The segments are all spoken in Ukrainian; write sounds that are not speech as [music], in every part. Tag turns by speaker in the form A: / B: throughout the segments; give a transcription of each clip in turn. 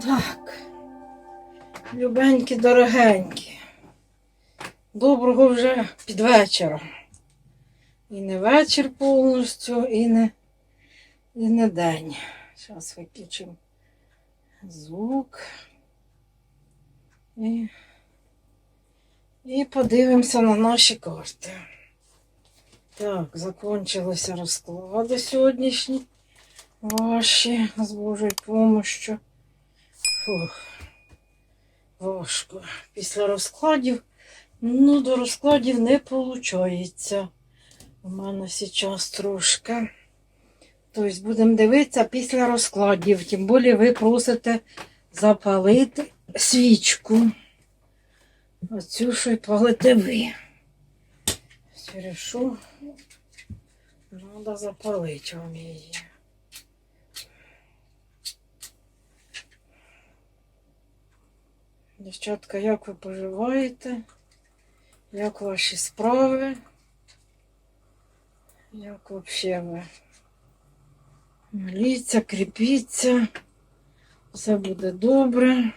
A: Так. Любенькі, дорогенькі. Доброго вже під вечора. І не вечір повністю, і не, і не день. Зараз виключимо звук. І, і подивимося на наші карти. Так, закончилися розклади сьогоднішні. Ваші з Божою помощью. Фух. Важко. Після розкладів, ну, до розкладів не виходить. У мене зараз трошки. Тобто будемо дивитися після розкладів. Тим більше ви просите запалити свічку. Оцю, що й палите ви. Через що треба запалити вам її. Дівчатка, як ви поживаєте? Як ваші справи? Як взагалі ви? Моліться, кріпіться, все буде добре.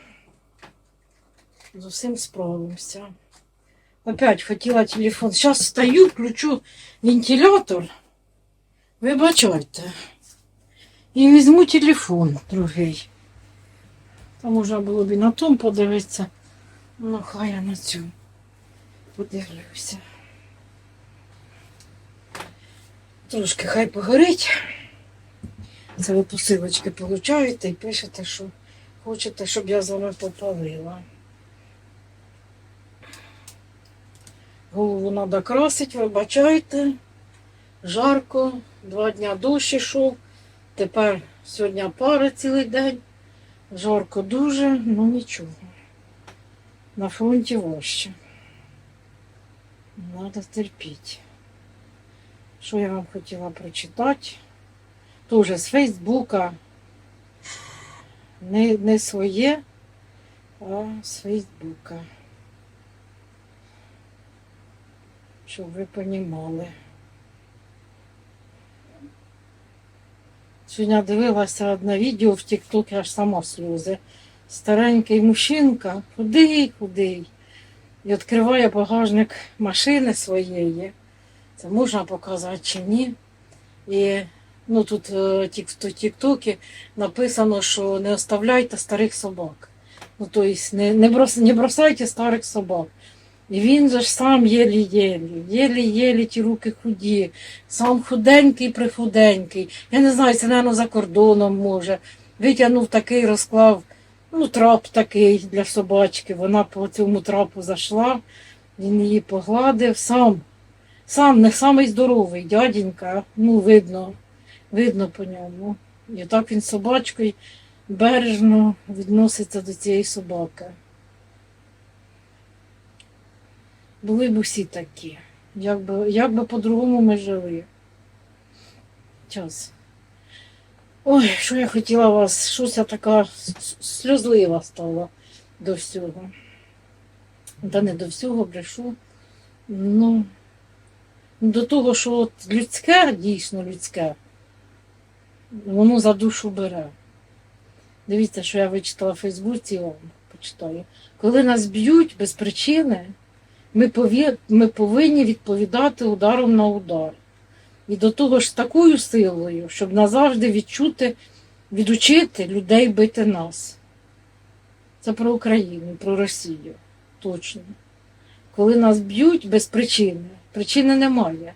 A: З усім справимося. Опять хотіла телефон. Зараз встаю, включу вентилятор. Вибачайте. І візьму телефон другий. Там можна було б і на тому подивитися. Ну, хай я на цьому подивлюся. Трошки хай погорить. Це ви посилочки получаєте і пишете, що хочете, щоб я з вами попалила. Голову треба красити, вибачайте. Жарко, два дня дощ ішов. Тепер сьогодні пара цілий день. Жарко дуже, ну нічого. На фронті важче. Надо терпіти. Що я вам хотіла прочитати? Тоже з Фейсбука. Не, не своє, а з Фейсбука. Щоб ви понімали. Сьогодні дивилася одне відео в TikTok, аж сама сльози. Старенький мужчинка, худий, худий. І відкриває багажник машини своєї. Це можна показати чи ні. І ну, тут е, в Тіктокі написано, що не оставляйте старих собак. Ну, тобто не, не бросайте старих собак. І він же ж сам єлі-єлі, єлі-єлі ті руки худі, сам худенький, прихуденький. Я не знаю, це, мабуть, за кордоном може. Витягнув такий, розклав, ну, трап такий для собачки. Вона по цьому трапу зайшла, він її погладив. Сам, сам не самий здоровий дяденька, ну, видно, видно по ньому. І так він собачкою бережно відноситься до цієї собаки. Були б усі такі. Як би, як би по-другому ми жили. Час. Ой, що я хотіла вас, щось я така сльозлива стала до всього. Та не до всього брешу. Ну, до того, що от людське, дійсно людське, воно за душу бере. Дивіться, що я вичитала в Фейсбуці, я вам почитаю. Коли нас б'ють без причини, ми, ми повинні відповідати ударом на удар. І до того ж з такою силою, щоб назавжди відчути, відучити людей бити нас. Це про Україну, про Росію. Точно. Коли нас б'ють без причини, причини немає.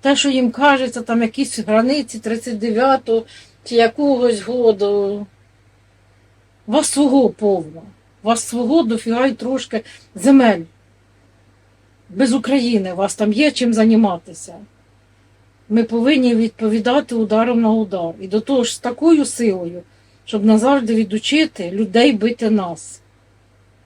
A: Те, що їм кажеться, там якісь границі 39-го чи якогось году. Вас свого повно. Вас свого дофіга трошки земель без України, у вас там є чим займатися. Ми повинні відповідати ударом на удар. І до того ж з такою силою, щоб назавжди відучити людей бити нас.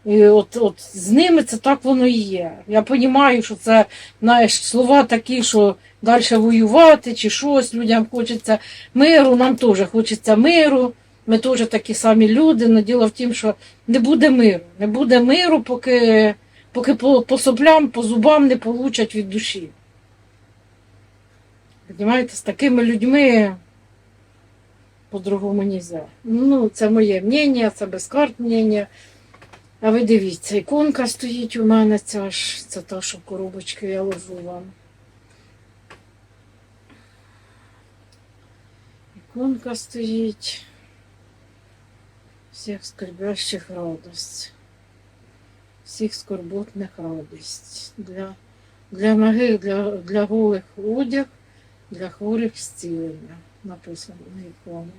A: І от, от з ними це так воно і є. Я розумію, що це знаєш, слова такі, що далі воювати чи щось, людям хочеться миру, нам теж хочеться миру. Ми теж такі самі люди, але діло в тім, що не буде миру. Не буде миру, поки поки по, по соплям, по зубам не получать від душі. Понимаєте, з такими людьми По-другому нельзя. Ну, це моє мнення, це без карт мнення. А ви дивіться, іконка стоїть у мене, ця ж, це та, що коробочки я ложу вам. Іконка стоїть. Всіх скорбящих радость. Всіх скорботних радість. Для, для ноги, для, для голих одяг, для хворих зцілення. Написано на іконі.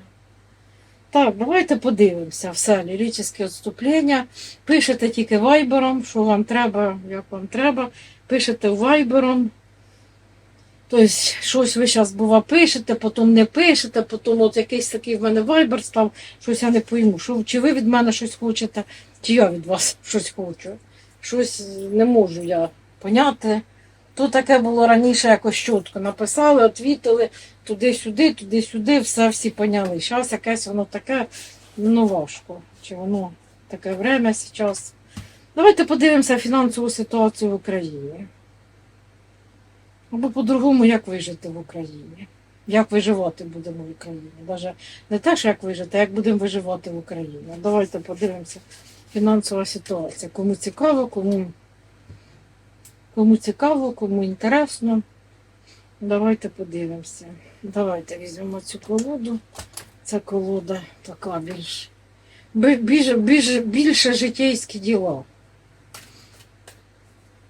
A: Так, давайте подивимося. Все, ліричне відступлення. Пишете тільки вайбером, що вам треба, як вам треба. Пишете вайбером. Тобто, щось ви зараз бува пишете, потім не пишете, потім от якийсь такий в мене вайбер став, щось я не пойму. Що, чи ви від мене щось хочете, чи я від вас [laughs] щось хочу. Щось не можу я поняти. То таке було раніше якось чітко. Написали, відвітили туди-сюди, туди-сюди, все всі поняли. Зараз якесь воно таке, ну важко. Чи воно таке время зараз. Давайте подивимося фінансову ситуацію в Україні. Або по-другому, як вижити в Україні. Як виживати будемо в Україні. Даже не те, що як вижити, а як будемо виживати в Україні. Давайте подивимося фінансова ситуація. Кому цікаво, кому, кому цікаво, кому інтересно. Давайте подивимося. Давайте візьмемо цю колоду. Ця колода така більш, бі- більш, більш, більше житейські діла.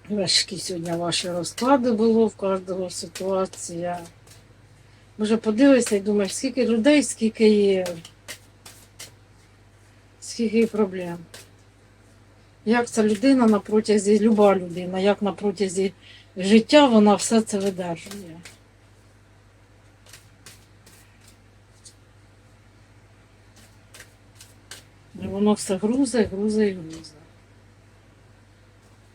A: Важкі сьогодні ваші розклади було в кожного ситуація. Може, подивишся і думаєш, скільки людей, скільки є, скільки є проблем. Як ця людина на протязі, люба людина, як на протязі життя вона все це видержує. І воно все грузе, грузе і грузе.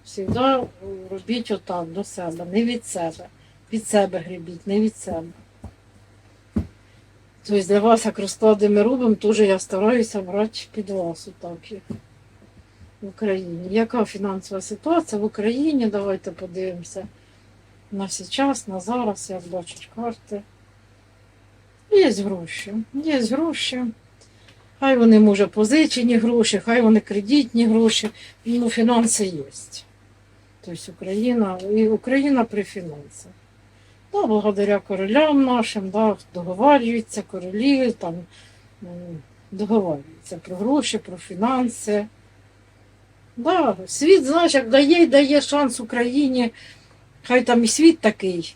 A: Всегда робіть отак до себе, не від себе. Від себе гребіть, не від себе. Тобто для вас, як розклади ми робимо, теж я стараюся брати під вас отак в Україні. Яка фінансова ситуація в Україні? Давайте подивимося на час, на зараз, як бачать карти. Є гроші, є гроші. Хай вони, може, позичені гроші, хай вони кредитні гроші, ну, фінанси є. Тобто Україна, і Україна при фінансах. Да, благодаря королям нашим, да, договарюються королі, там, договарюються про гроші, про фінанси. Да, світ, знаєш, як дає дає шанс Україні, хай там і світ такий,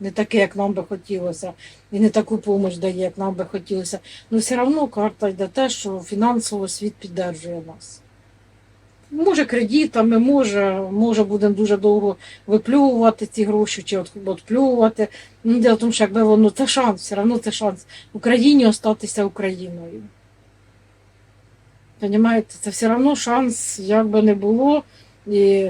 A: не такий, як нам би хотілося, і не таку допомогу дає, як нам би хотілося. Ну все одно карта йде те, що фінансово світ піддержує нас. Може, кредитами, може, може будемо дуже довго виплювати ці гроші чи відплювати. Ну, дело в тому, що якби воно це шанс, все одно це шанс Україні остатися Україною. Понімаєте, це все одно шанс, як би не було. І...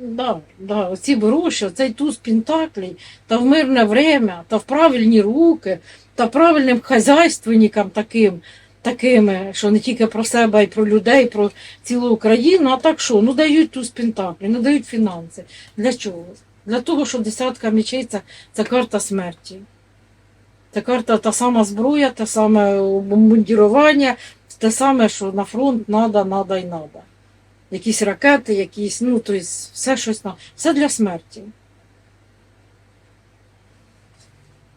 A: Да, да, оці гроші, оцей туз Пентаклей, та в мирне время, та в правильні руки, та правильним хазяйственникам таким, такими, що не тільки про себе, й про людей, про цілу Україну. А так що? Ну дають туз Пентаклей, ну дають фінанси. Для чого? Для того, що десятка мечей це, це карта смерті. Це карта та сама зброя, те саме мундірування, те саме, що на фронт надо, надо і надо. Якісь ракети, якісь, ну, тобто все щось на. Все для смерті.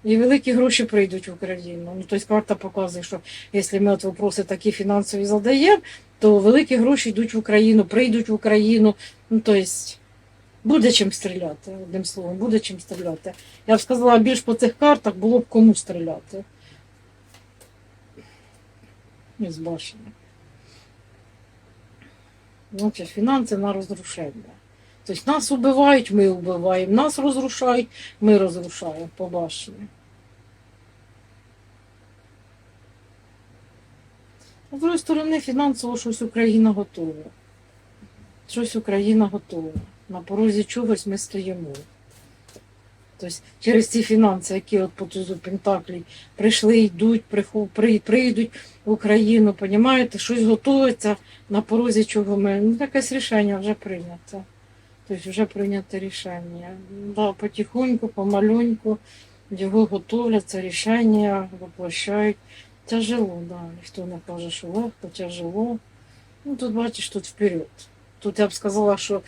A: І великі гроші прийдуть в Україну. Ну, тобто карта показує, що якщо ми от вопроси такі фінансові задаємо, то великі гроші йдуть в Україну, прийдуть в Україну. Ну, тобто буде чим стріляти, одним словом, буде чим стріляти. Я б сказала, більш по цих картах було б кому стріляти. Із башення. Значить, фінанси на розрушення. Тобто нас убивають, ми вбиваємо, нас розрушають, ми розрушаємо по башні. А з другої сторони, фінансово щось Україна готова. Щось Україна готова. На порозі чогось ми стоїмо. Тобто через ці фінанси, які от по тузу Пентаклі прийшли, йдуть, прийдуть в Україну, понімаєте, щось готується на порозі чого ми. Ну, якесь рішення вже прийнято. Тобто вже прийнято рішення. Да, потихоньку, помаленьку його готовлять, це рішення воплощають. Тяжело, да. Ніхто не каже, що легко, тяжело. Ну, тут бачиш, тут вперед. Тут я б сказала, що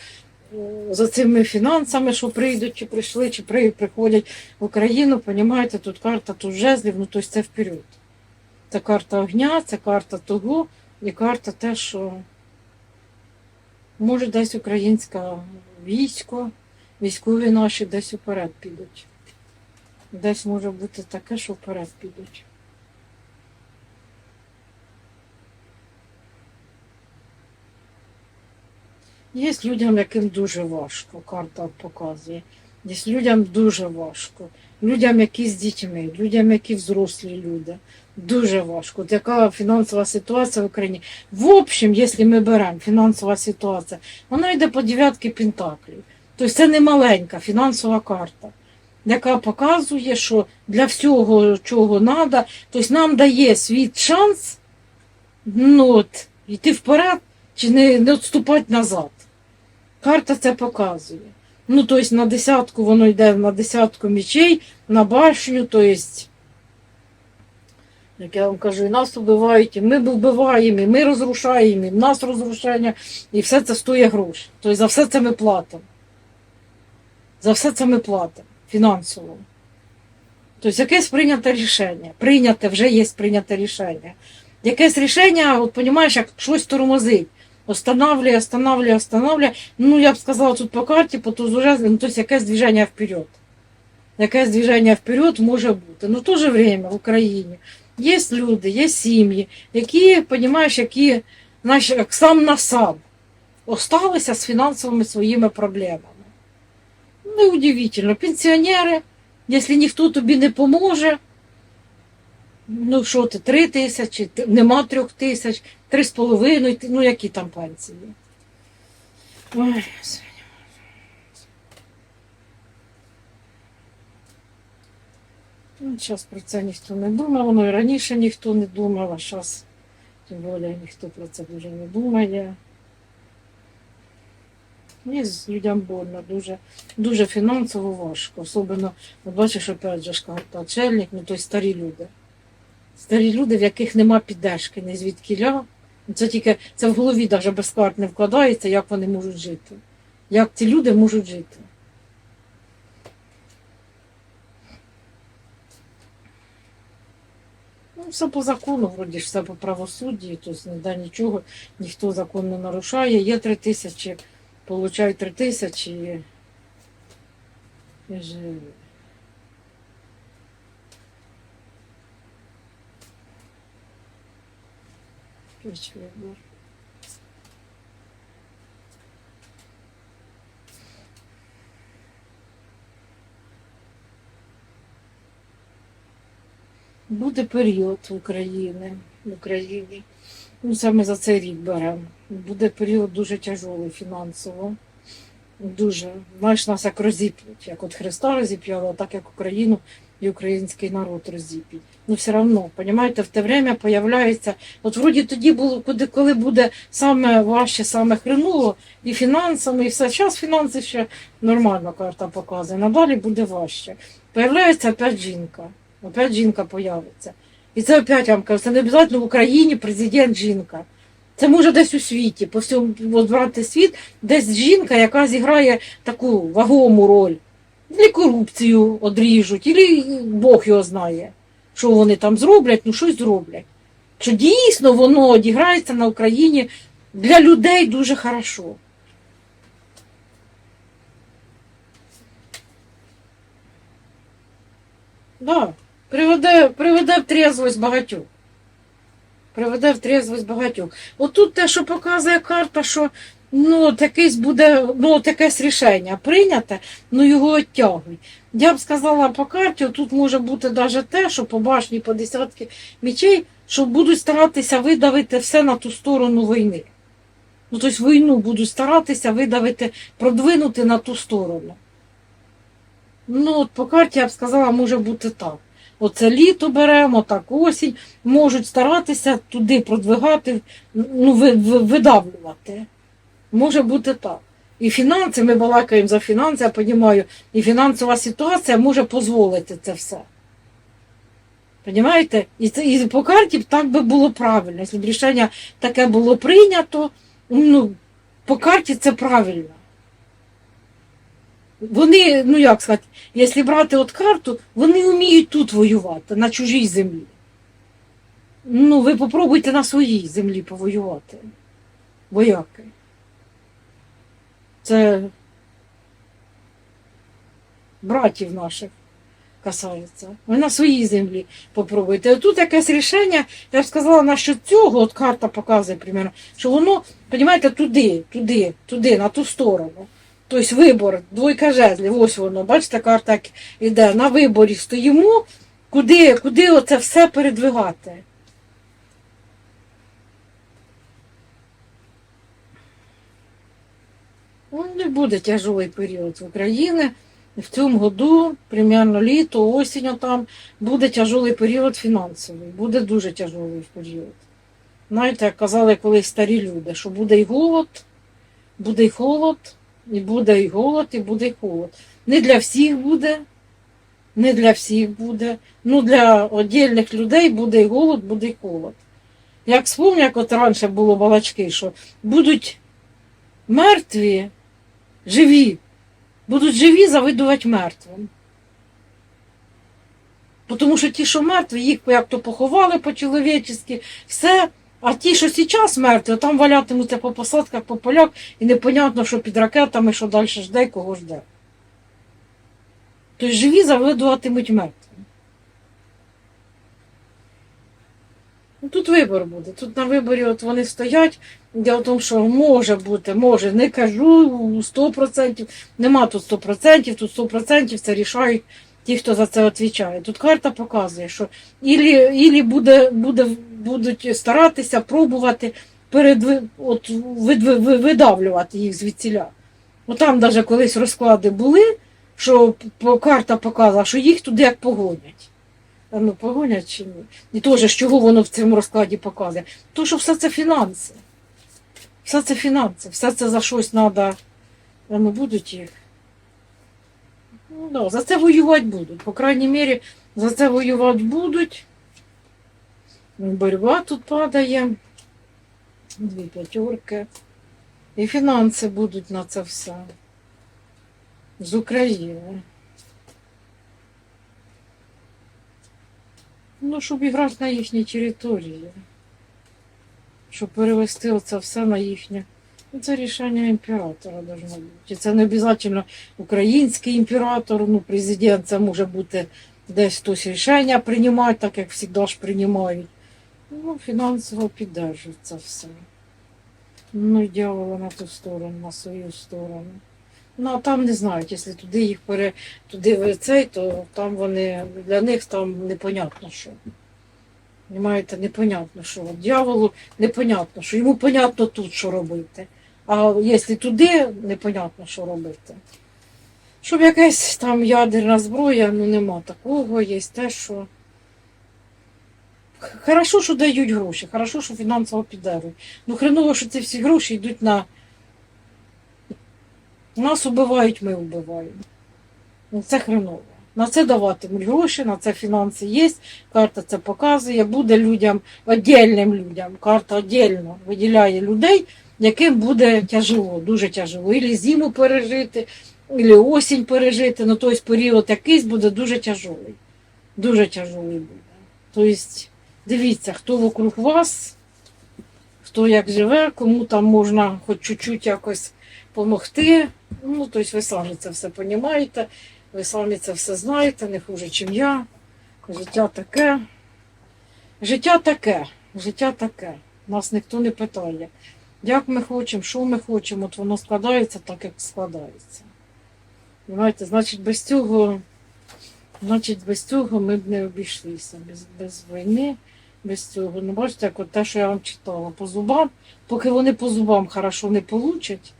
A: е, за цими фінансами, що прийдуть, чи прийшли, чи при, приходять в Україну, понімаєте, тут карта тут жезлів, ну тобто це вперед. Це карта огня, це карта того, і карта те, що може десь українське військо, військові наші десь вперед підуть. Десь може бути таке, що вперед підуть. Є людям, яким дуже важко, карта показує. Є людям дуже важко. Людям, які з дітьми, людям, які взрослі люди. Дуже важко. От яка фінансова ситуація в Україні. В общем, якщо ми беремо фінансова ситуація, вона йде по дев'ятки пентаклів. Тобто це не маленька фінансова карта, яка показує, що для всього, чого треба, тобто нам дає свій шанс ну, от, йти вперед чи не, не відступати назад. Карта це показує. Ну, тобто на десятку воно йде на десятку мечей, на башню, тобто, як я вам кажу, і нас вбивають, і ми вбиваємо, і ми розрушаємо, і в нас розрушення, і все це стоїть гроші. Тобто за все це ми платимо. За все це ми платимо фінансово. Тобто якесь прийняте рішення. Прийняте, вже є прийняте рішення. Якесь рішення, от розумієш, як щось тормозить. Останавливає, останавливає, останавливає. Ну, я б сказала, тут по карті, по тузу жезлів, ну, тобто якесь движення вперед. Якесь движення вперед може бути. Ну, в то же время в Україні є люди, є сім'ї, які, розумієш, які знаєш, сам на сам осталися з фінансовими своїми проблемами. Неудивительно. Пенсіонери, якщо ніхто тобі не поможе, ну що ти, три тисячі, нема трьох тисяч, три з половиною, ну які там пенсії. Ой. Ну, зараз про це ніхто не думав, воно і раніше ніхто не думав, а зараз тим більше ніхто про це дуже не думає. Мені з людям больно, дуже, дуже фінансово важко. Особливо, от бачиш, опять же, карта ну то й старі люди. Старі люди, в яких нема піддержки, не звідкіля. Це тільки це в голові навіть без не вкладається, як вони можуть жити. Як ці люди можуть жити. Ну, все по закону, вроді все по правосудді, тобто ніде нічого, ніхто закон не нарушає. Є три тисячі, получають три тисячі. і живі. Вибор. Буде період в Україні, в Україні. Ну, саме за цей рік беремо. Буде період дуже тяжелий фінансово. Дуже. Знаєш, нас як розіп'ють. Як от Христа розіп'яли, так як Україну і український народ розіп'ють. Ну, все одно, розумієте, в те время появляється. От вроді тоді було, куди, коли буде саме важче, саме хреново, і фінансами, і все. Зараз фінанси ще нормально карта показує. Надалі буде важче. Появляється опять жінка. Опять жінка появиться. І це опять вам кажу, це не обов'язково в Україні президент жінка. Це може десь у світі, по всьому брати світ, десь жінка, яка зіграє таку вагому роль. Для корупцію одріжуть, і Бог його знає, що вони там зроблять, ну щось зроблять. Що дійсно воно одіграється на Україні для людей дуже хорошо. Да. Приведе, приведе в трезвость багатьох. Приведе в трезвость багатьох. Отут те, що показує карта, що ну, якесь буде, ну, якесь рішення прийняте, ну його оттягують. Я б сказала по карті, тут може бути навіть те, що по башні, по десятки мечей, що будуть старатися видавити все на ту сторону війни. Ну, тобто війну будуть старатися видавити, продвинути на ту сторону. Ну, от по карті я б сказала, може бути так. Оце літо беремо, так осінь, можуть старатися туди продвигати, ну, ви- ви- видавлювати. Може бути так. І фінанси, ми балакаємо за фінанси, я розумію, і фінансова ситуація може дозволити це все. Понимаєте? І, це, і по карті так би було правильно. Якщо б рішення таке було прийнято, ну, по карті це правильно. Вони, ну як сказати, якщо брати от карту, вони вміють тут воювати, на чужій землі. Ну, ви попробуйте на своїй землі повоювати. Вояки. Це братів наших касається. Ви на своїй землі попробуйте. Тут якесь рішення, я б сказала, насчет цього, от карта показує примерно, що воно, розумієте, туди, туди, туди, на ту сторону. Тобто вибор, двойка жезлів, ось воно, бачите, карта іде, на виборі стоїмо, куди, куди оце все передвигати. Ну, не буде тяжелий період в Україні. В цьому году, примерно літо, осінь там, буде тяжелий період фінансовий, буде дуже тяжелий період. Знаєте, як казали колись старі люди, що буде і голод, буде і холод, і буде і голод, і буде і холод. Не для всіх буде, не для всіх буде. Ну для віддільних людей буде і голод, буде і холод. Як вспомню, як от раніше було балачки, що будуть мертві, живі, будуть живі завидувати мертвим. Тому що ті, що мертві, їх як то поховали по-чоловічески, все. А ті, що зараз мертві, там валятимуться по посадках, по полях, і непонятно, що під ракетами, що далі жде, кого жде. Тобто живі завидуватимуть мертвим. Ну, Тут вибор буде. Тут на виборі от вони стоять. Діло в тому, що може бути, може, не кажу 100%, нема тут 100%, тут 100% це рішають ті, хто за це відповідає. Тут карта показує, що ілі, ілі буде, буде, будуть старатися пробувати перед, от, вид, ви- видавлювати їх звідсіля. Там навіть колись розклади були, що карта показувала, що їх туди як погонять. А ну погонять чи ні? І теж, чого воно в цьому розкладі показує? То, що все це фінанси. Все це фінанси, все це за щось треба. Ну, будуть їх. Ну, да, за це воювати будуть. По крайній мірі, за це воювати будуть. Боротьба тут падає. Дві п'ятерки. І фінанси будуть на це все. З України. Ну, щоб іграти на їхній території. Щоб перевести це все на їхнє. Це рішення імператора должно бути. Це не обов'язково український імператор, ну, президент, це може бути десь хтось рішення приймати, так як завжди ж приймають. Ну, фінансово піддержують це все. Ну, дьявола на ту сторону, на свою сторону. Ну, а там не знають, якщо туди їх пере, туди цей, то там вони, для них там непонятно що. Понимаєте, непонятно що. От Дьяволу непонятно, що йому понятно тут, що робити. А якщо туди, непонятно, що робити. Щоб якась там ядерна зброя, ну нема такого, є те, що. Хорошо, що дають гроші, хорошо, що фінансово піддарують. Ну хреново, що ці всі гроші йдуть на. Нас убивають, ми вбиваємо. Ну, це хреново. На це даватимуть гроші, на це фінанси є. Карта це показує. Буде людям, віддільним людям. Карта віддільно виділяє людей, яким буде тяжело, дуже тяжело. Ілі зиму пережити, ілі осінь пережити. Ну, тобто період якийсь буде дуже тяжелий. Дуже тяжелий буде. Тобто, дивіться, хто вокруг вас, хто як живе, кому там можна хоч чуть-чуть якось допомогти. Ну, тобто ви самі це все розумієте, ви самі це все знаєте, не хуже, ніж я. Життя таке. Життя таке, життя таке. Нас ніхто не питає. Як ми хочемо, що ми хочемо, от воно складається так, як складається. Знаєте, значить, без цього, значить, без цього ми б не обійшлися. Без, без війни, без цього. Ну, бачите, як от те, що я вам читала, по зубам, поки вони по зубам хорошо не получать,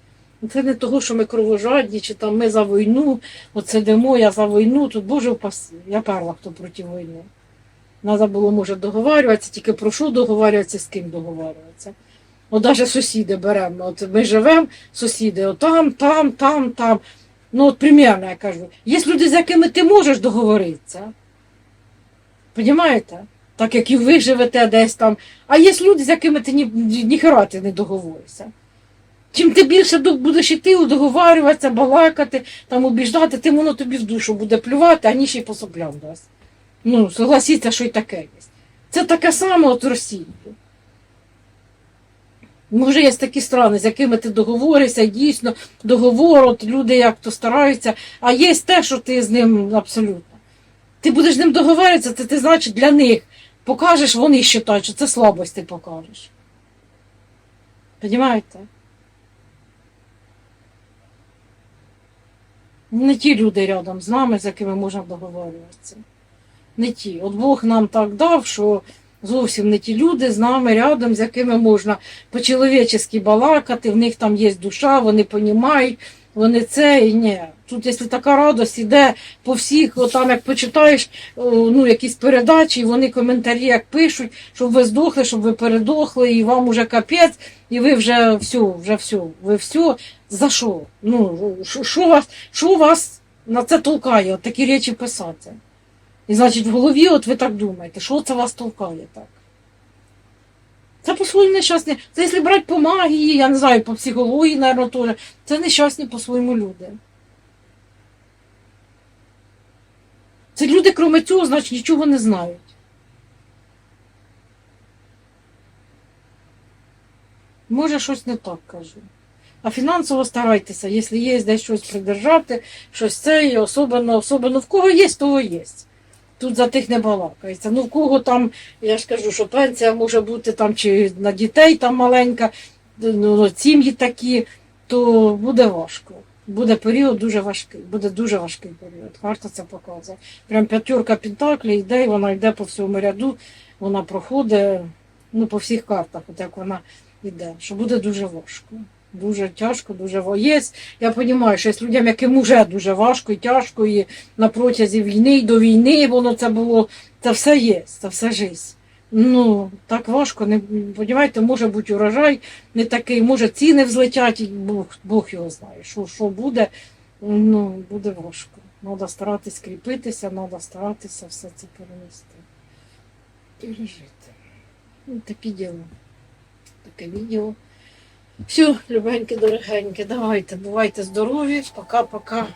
A: це не того, що ми кровожадні, чи там ми за війну, оце йдемо, я за війну, тут Боже. Я перша, хто проти війни. Треба було, може, договарюватися, тільки про що договарюватися, з ким договарюватися. От навіть сусіди беремо. От ми живемо, сусіди, от там, там, там, там. Ну, от примерно я кажу. Є люди, з якими ти можеш договоритися. Понімаєте? Так як і ви живете десь там. А є люди, з якими ти ні, ніхера ти не договоришся. Чим ти більше будеш іти, договарюватися, балакати, там убіждати, тим воно тобі в душу буде плювати, а ні ще й по соплям дасть. Ну, согласіться, що й таке є. Це таке саме от Росії. Може, є такі страни, з якими ти договоришся, дійсно договор, от люди як то стараються, а є те, що ти з ним абсолютно. Ти будеш з ним договоритися, це ти, значить, для них покажеш, вони вважають, що це слабость ти покажеш. Понімаєте? Не ті люди рядом з нами, з якими можна договорюватися. Не ті. От Бог нам так дав, що зовсім не ті люди з нами рядом, з якими можна по-чоловічески балакати, в них там є душа, вони понімають, вони це і ні. Тут, якщо така радость іде по всіх, от там як почитаєш ну, якісь передачі, і вони коментарі як пишуть, щоб ви здохли, щоб ви передохли, і вам уже капець, і ви вже все, вже все, ви все. За що? Ну, що вас, що вас на це толкає, от такі речі писати? І значить, в голові, от ви так думаєте, що це вас толкає так? Це по-своєму нещасні. Це якщо брати по магії, я не знаю, по психології, мабуть, теж. Це нещасні по-своєму люди. Це люди, крім цього, значить, нічого не знають. Може, щось не так кажу. А фінансово старайтеся, якщо є десь щось придержати, щось це, і особливо, особливо в кого є, того є. Тут за тих не балакається. Ну, в кого там, я ж кажу, що пенсія може бути там чи на дітей там маленька, ну, сім'ї такі, то буде важко. Буде період дуже важкий, буде дуже важкий період. Карта це показує. Прям п'ятерка пентаклів йде, і вона йде по всьому ряду, вона проходить ну, по всіх картах, от як вона йде, що буде дуже важко. Дуже тяжко, дуже. Є, я розумію, що є людям, яким вже дуже важко і тяжко, і на протязі війни, і до війни воно це було, це все є, це все життя. Ну, так важко, не розумієте, може бути урожай не такий, може ціни взлетять, і Бог, Бог його знає, що, що буде, ну, буде важко. Треба старатись кріпитися, треба старатися все це перенести. Пережити. Ну, такі діло. Таке відео. Все, любенькі, дорогенькі, давайте, бувайте здорові, пока-пока.